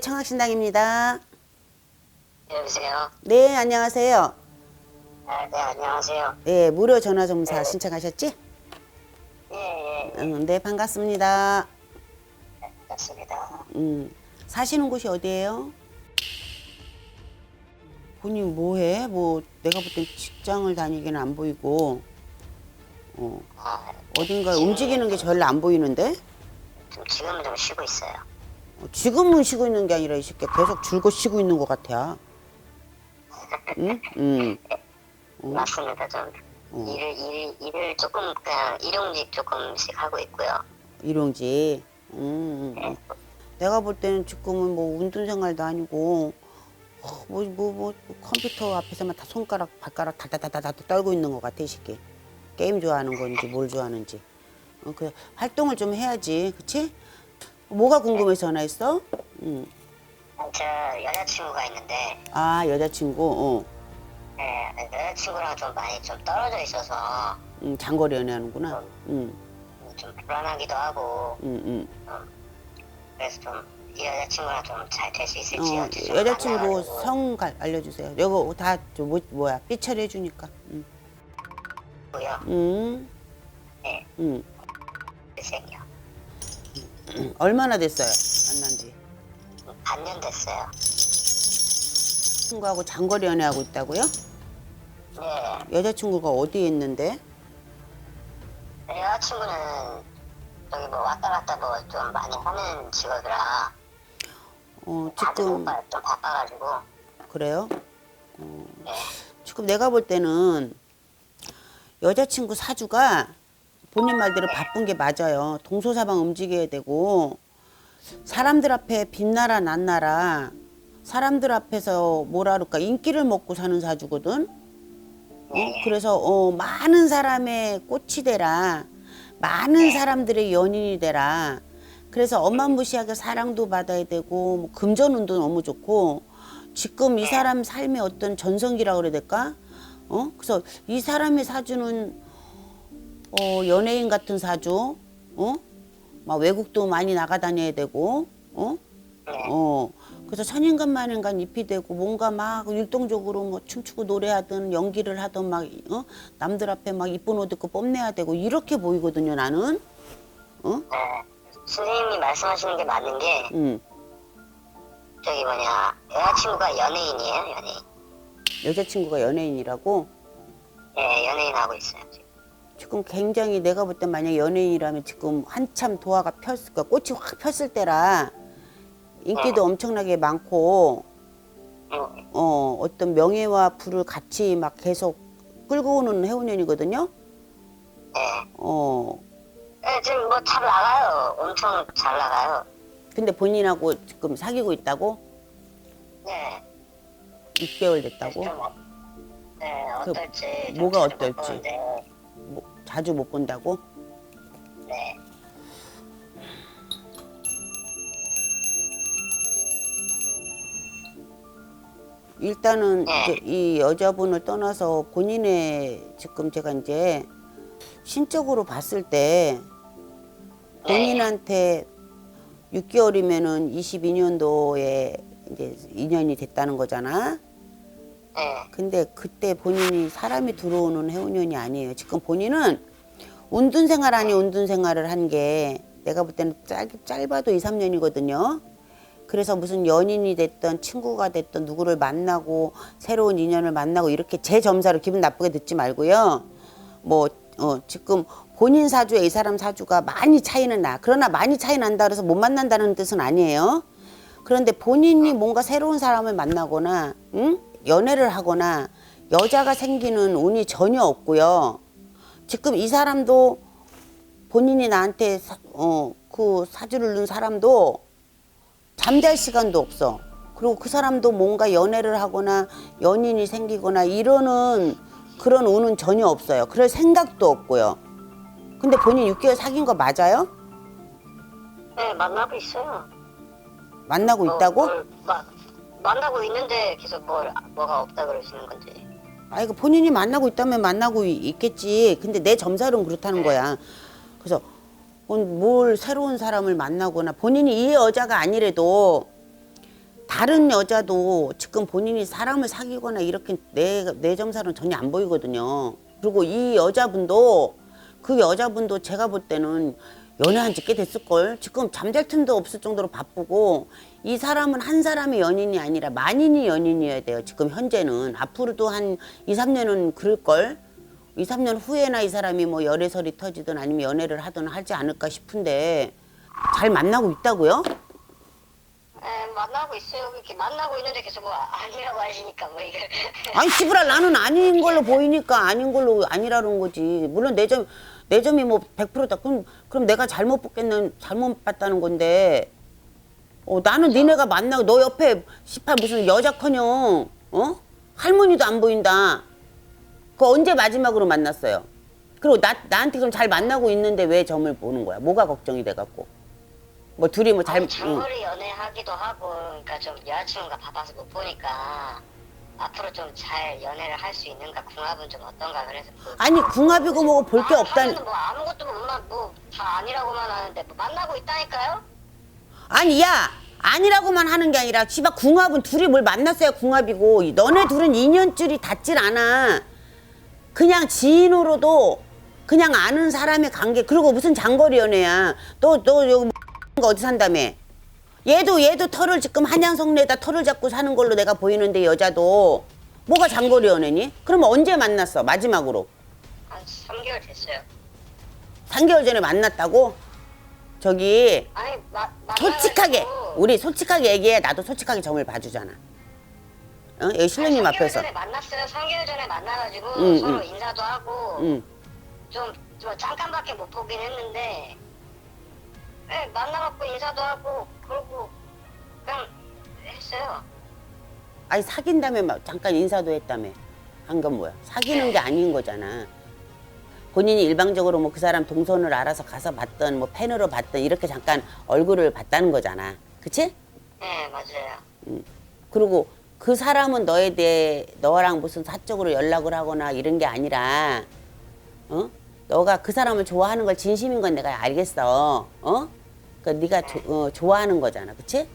청학신당입니다. 여보세요. 네, 안녕하세요. 아, 네, 안녕하세요. 네, 무료 전화정사 신청하셨지? 예, 예, 응, 네, 반갑습니다. 맞습니다. 음, 사시는 곳이 어디예요? 본인 뭐해? 뭐 내가 볼 땐 직장을 다니기는 안 보이고 어, 아, 어딘가 움직이는 게 별로 안 보이는데 좀 지금은 좀 쉬고 있어요. 어, 지금은 쉬고 있는 게 아니라 이 새끼 계속 줄곧 쉬고 있는 것 같아. 응? 응. 맞습니다. 좀 어. 일을 일, 일을 조금 그냥 일용직 조금씩 하고 있고요. 일용직. 음, 음, 음. 내가 볼 때는 지금은 뭐 운동 생활도 아니고 어, 뭐, 뭐, 뭐 컴퓨터 앞에서만 다 손가락 발가락 다다다다다 떨고 있는 것 같아 이 새끼. 게임 좋아하는 건지 뭘 좋아하는지. 어, 그 활동을 좀 해야지, 그치? 뭐가 궁금해서 전화했어? 음. 저 여자친구가 있는데, 아 여자친구. 어. 예, 여자친구랑 좀 많이 좀 떨어져 있어서 음, 장거리 연애하는구나. 음, 좀 불안하기도 하고, 음, 그래서 좀 이 여자친구랑 좀 잘 될수 음. 있을지 어, 어찌 좀 여자친구 만나가지고. 성 갈- 알려주세요. 이거 다저 뭐, 뭐야 삐처리 해주니까. 음, 고요. 음, 네, 음. 생이요. 음, 얼마나 됐어요? 만난 지. 반년 됐어요. 친구하고 장거리 연애하고 있다고요? 네, 여자친구가 어디에 있는데? 여자친구는 여기 뭐 왔다 갔다 뭐 좀 많이 하는 직업이라 어, 못 지금. 좀 바빠가지고. 그래요? 네. 지금 내가 볼 때는 여자친구 사주가 본인 말대로 바쁜 게 맞아요. 동서사방 움직여야 되고 사람들 앞에 빛나라 낫나라 사람들 앞에서 뭐라 그럴까 인기를 먹고 사는 사주거든. 어? 그래서 어, 많은 사람의 꽃이 되라. 많은 사람들의 연인이 되라. 그래서 어마무시하게 사랑도 받아야 되고 뭐 금전운도 너무 좋고 지금 이 사람 삶의 어떤 전성기라 그래야 될까? 어? 그래서 이 사람의 사주는 어, 연예인 같은 사주, 어? 막 외국도 많이 나가다녀야 되고, 어? 어. 그래서 천인간 만인간 잎이 되고 뭔가 막 율동적으로 뭐 춤추고 노래하든 연기를 하든 막 어? 남들 앞에 막 이쁜 옷 입고 뽐내야 되고 이렇게 보이거든요 나는. 어? 네. 선생님이 말씀하시는 게 맞는 게 음. 저기 뭐냐 여자친구가 연예인이에요 연예인. 여자친구가 연예인이라고 예, 연예인 하고 있어요. 지금. 굉장히 내가 볼 때 만약 연예인이라면 지금 한참 도화가 폈을 까 꽃이 확 폈을 때라 인기도 엄청나게 많고 음, 어 어떤 명예와 부를 같이 막 계속 끌고 오는 해운년이거든요. 예. 어 예, 지금 뭐 잘 나가요. 엄청 잘 나가요. 근데 본인하고 지금 사귀고 있다고 네. 6개월 됐다고 좀 어, 네, 그 어떨지 좀 뭐가 어떨지? 뭐, 자주 못 본다고 네. 일단은 네. 이 여자분을 떠나서 본인의 지금 제가 이제 신적으로 봤을 때 본인한테 6개월이면은 22년도에 이제 인연이 됐다는 거잖아. 네. 근데 그때 본인이 사람이 들어오는 해운년이 아니에요. 지금 본인은 운둔 생활 아니 운둔 생활을 한 게 내가 볼 때는 짧, 짧아도 2, 3년이거든요. 그래서 무슨 연인이 됐던 친구가 됐던 누구를 만나고 새로운 인연을 만나고 이렇게 제 점사로 기분 나쁘게 듣지 말고요. 뭐 어, 지금 본인 사주에 이 사람 사주가 많이 차이는 나. 그러나 많이 차이 난다 그래서 못 만난다는 뜻은 아니에요. 그런데 본인이 뭔가 새로운 사람을 만나거나 응? 연애를 하거나 여자가 생기는 운이 전혀 없고요. 지금 이 사람도 본인이 나한테 사, 어, 그 사주를 넣은 사람도 잠잘 시간도 없어. 그리고 그 사람도 뭔가 연애를 하거나 연인이 생기거나 이러는 그런 운은 전혀 없어요. 그럴 생각도 없고요. 근데 본인 6개월 사귄 거 맞아요? 네, 만나고 있어요. 만나고 뭐, 있다고? 뭘 마, 만나고 있는데 계속 뭘 뭐가 없다 그러시는 건지. 아이 그 본인이 만나고 있다면 만나고 이- 있겠지. 근데 내 점사로는 그렇다는 거야. 그래서 뭘 새로운 사람을 만나거나 본인이 이 여자가 아니래도 다른 여자도 지금 본인이 사람을 사귀거나 이렇게 내, 내 점사는 전혀 안 보이거든요. 그리고 이 여자분도 그 여자분도 제가 볼 때는 연애한 지 꽤 됐을걸. 지금 잠잘 틈도 없을 정도로 바쁘고 이 사람은 한 사람의 연인이 아니라 만인이 연인이어야 돼요. 지금 현재는. 앞으로도 한 2, 3년은 그럴 걸. 2, 3년 후에나 이 사람이 뭐 열애설이 터지든 아니면 연애를 하든 하지 않을까 싶은데 잘 만나고 있다고요? 에, 만나고 있어요. 이렇게 만나고 있는데 계속 뭐 아니라고 하시니까 뭐 이게 아니 씨부라 나는 아닌 걸로 보이니까 아닌 걸로 아니라는 거지. 물론 내 점 내 점이 뭐 100%다. 그럼 그럼 내가 잘못 봤겠는 잘못 봤다는 건데. 어 나는 니네가 만나고 너 옆에 18 무슨 여자커녕 어 할머니도 안 보인다. 그 언제 마지막으로 만났어요? 그리고 나 나한테 그럼 잘 만나고 있는데 왜 점을 보는 거야? 뭐가 걱정이 돼 갖고? 뭐 둘이 뭐 잘 아니, 장거리 연애하기도 하고 그러니까 좀 여자친구가 바빠서 못 보니까 앞으로 좀 잘 연애를 할 수 있는가 궁합은 좀 어떤가 그래서 그 아니 궁합이고 뭐고 볼 게 아, 없다니. 하면은 뭐 아무것도 뭐다 아니라고만 하는데 뭐 만나고 있다니까요? 아니 야 아니라고만 하는 게 아니라 씨발 궁합은 둘이 뭘 만났어야 궁합이고 너네 둘은 인연줄이 닿질 않아. 그냥 지인으로도 그냥 아는 사람의 관계. 그리고 무슨 장거리 연애야. 너 너 여기 뭐 어디 산다며? 얘도 얘도 털을 지금 한양성내에다 털을 잡고 사는 걸로 내가 보이는데 여자도. 뭐가 장거리 연애니? 그러면 언제 만났어? 마지막으로? 한 3개월 됐어요. 3개월 전에 만났다고? 저기 아니 마, 솔직하게 만나가지고 우리 솔직하게 얘기해. 나도 솔직하게 점을 봐주잖아. 어? 여기 신령님 3개월 앞에서. 전에 만났어요. 3개월 전에 만나가지고 응, 서로 응. 인사도 하고 응. 좀, 좀 잠깐밖에 못 보긴 했는데 네, 만나갖고 인사도 하고 그러고 그냥 했어요. 아니 사귄다며 막 잠깐 인사도 했다며. 한 건 뭐야? 사귀는 게 아닌 거잖아 본인이 일방적으로 뭐 그 사람 동선을 알아서 가서 봤던 뭐 팬으로 봤던 이렇게 잠깐 얼굴을 봤다는 거잖아 그치? 네 맞아요 그리고 그 사람은 너에 대해 너랑 무슨 사적으로 연락을 하거나 이런 게 아니라 어? 너가 그 사람을 좋아하는 걸 진심인 건 내가 알겠어. 어? 그러니까 네가 조- 어, 좋아하는 거잖아. 그치?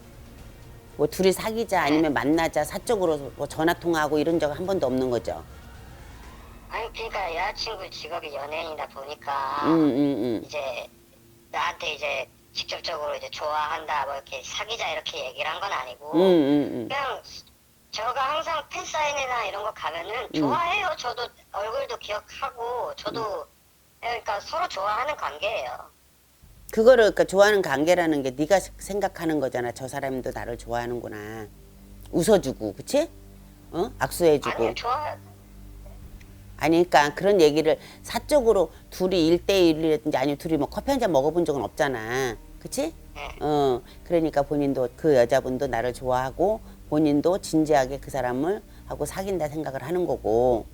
뭐 둘이 사귀자 아니면 만나자 사적으로 뭐 전화 통화하고 이런 적 한 번도 없는 거죠. 아니 그러니까 여자친구 직업이 연예인이다 보니까 응, 응, 응. 이제 나한테 이제 직접적으로 이제 좋아한다 뭐 이렇게 사귀자 이렇게 얘기를 한 건 아니고 응, 응, 응. 그냥 저가 항상 팬 사인회나 이런 거 가면은 좋아해요. 저도 얼굴도 기억하고 저도 그러니까 서로 좋아하는 관계예요. 그거를 그러니까 좋아하는 관계라는 게 네가 생각하는 거잖아. 저 사람도 나를 좋아하는구나. 웃어주고, 그치? 어? 악수해주고. 아니 좋아 아니, 그러니까 그런 얘기를 사적으로 둘이 일대일이라든지 아니면 둘이 뭐 커피 한 잔 먹어본 적은 없잖아. 그치? 네. 어, 그러니까 본인도 그 여자분도 나를 좋아하고 본인도 진지하게 그 사람을 하고 사귄다 생각을 하는 거고.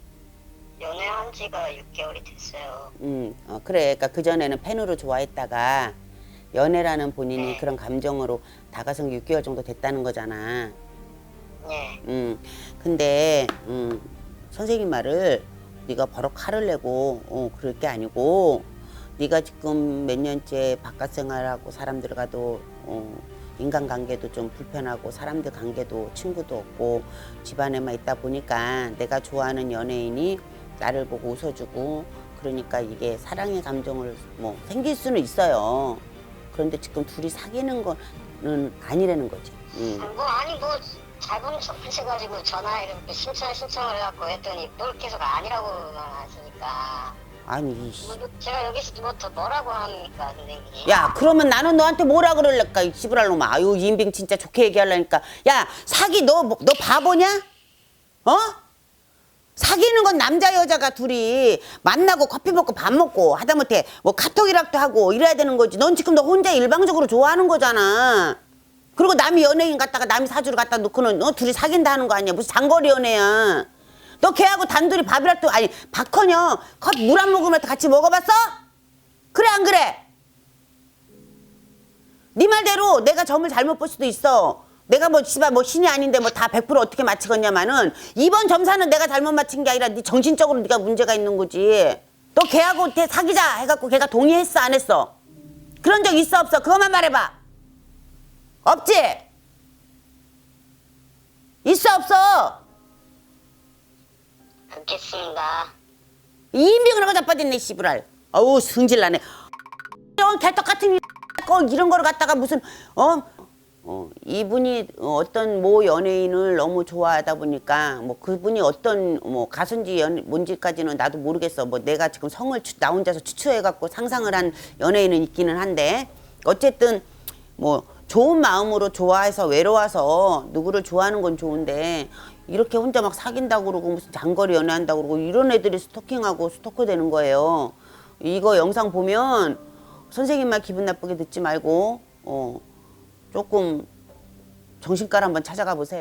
연애한 지가 6개월이 됐어요. 음, 어, 그래. 그러니까 그 전에는 팬으로 좋아했다가 연애라는 본인이 네. 그런 감정으로 다가선 게 6개월 정도 됐다는 거잖아. 네. 음, 근데 음, 선생님 말을 네가 버럭 화를 내고 어, 그럴 게 아니고 네가 지금 몇 년째 바깥 생활하고 사람들과도 어, 인간관계도 좀 불편하고 사람들 관계도 친구도 없고 집안에만 있다 보니까 내가 좋아하는 연예인이 나를 보고 웃어주고 그러니까 이게 사랑의 감정을 뭐 생길 수는 있어요. 그런데 지금 둘이 사귀는 거는 아니라는 거지. 음. 뭐 아니 뭐 잘못 접하셔가지고 전화 이렇게 신청 신청을 해갖고 했더니 뭘 계속 아니라고만 하시니까. 아니 이씨. 뭐 제가 여기서 뭐 더 뭐라고 합니까 선생님? 야 그러면 나는 너한테 뭐라 그럴까 이 씨부랄 놈아. 아유 인빙 진짜 좋게 얘기하려니까. 야 사기 너 뭐- 너 바보냐? 어? 사귀는 건 남자 여자가 둘이 만나고 커피 먹고 밥 먹고 하다못해 뭐 카톡이라도 하고 이래야 되는 거지. 넌 지금 너 혼자 일방적으로 좋아하는 거잖아 그리고 남이 연예인 갖다가 남이 사주를 갖다 놓고는 너 둘이 사귄다 하는 거 아니야 무슨 장거리 연애야 너 걔하고 단둘이 밥이라도 아니 밥커녕 컵물안 먹으면 같이 먹어봤어? 그래 안 그래? 네 말대로 내가 점을 잘못 볼 수도 있어. 내가 뭐 씨발 뭐 신이 아닌데 뭐 다 100% 어떻게 맞히겠냐마는 이번 점사는 내가 잘못 맞힌 게 아니라 네 정신적으로 네가 문제가 있는 거지. 너 걔하고 걔 사귀자 해갖고 걔가 동의했어 안 했어? 그런 적 있어 없어? 그것만 말해봐. 없지? 있어 없어? 듣겠습니다. 이인병을 하고 자빠졌네 씨부랄. 어우 승질나네. 이런 개떡 같은 꼭 이런 거를 갖다가 무슨 어? 어 이분이 어떤 모 연예인을 너무 좋아하다 보니까 뭐 그분이 어떤 뭐 가수인지 연, 뭔지까지는 나도 모르겠어. 뭐 내가 지금 성을 추, 나 혼자서 추추해갖고 상상을 한 연예인은 있기는 한데 어쨌든 뭐 좋은 마음으로 좋아해서 외로워서 누구를 좋아하는 건 좋은데 이렇게 혼자 막 사귄다고 그러고 무슨 장거리 연애한다고 그러고 이런 애들이 스토킹하고 스토커 되는 거예요. 이거 영상 보면 선생님 말 기분 나쁘게 듣지 말고 어 조금 정신과를 한번 찾아가 보세요.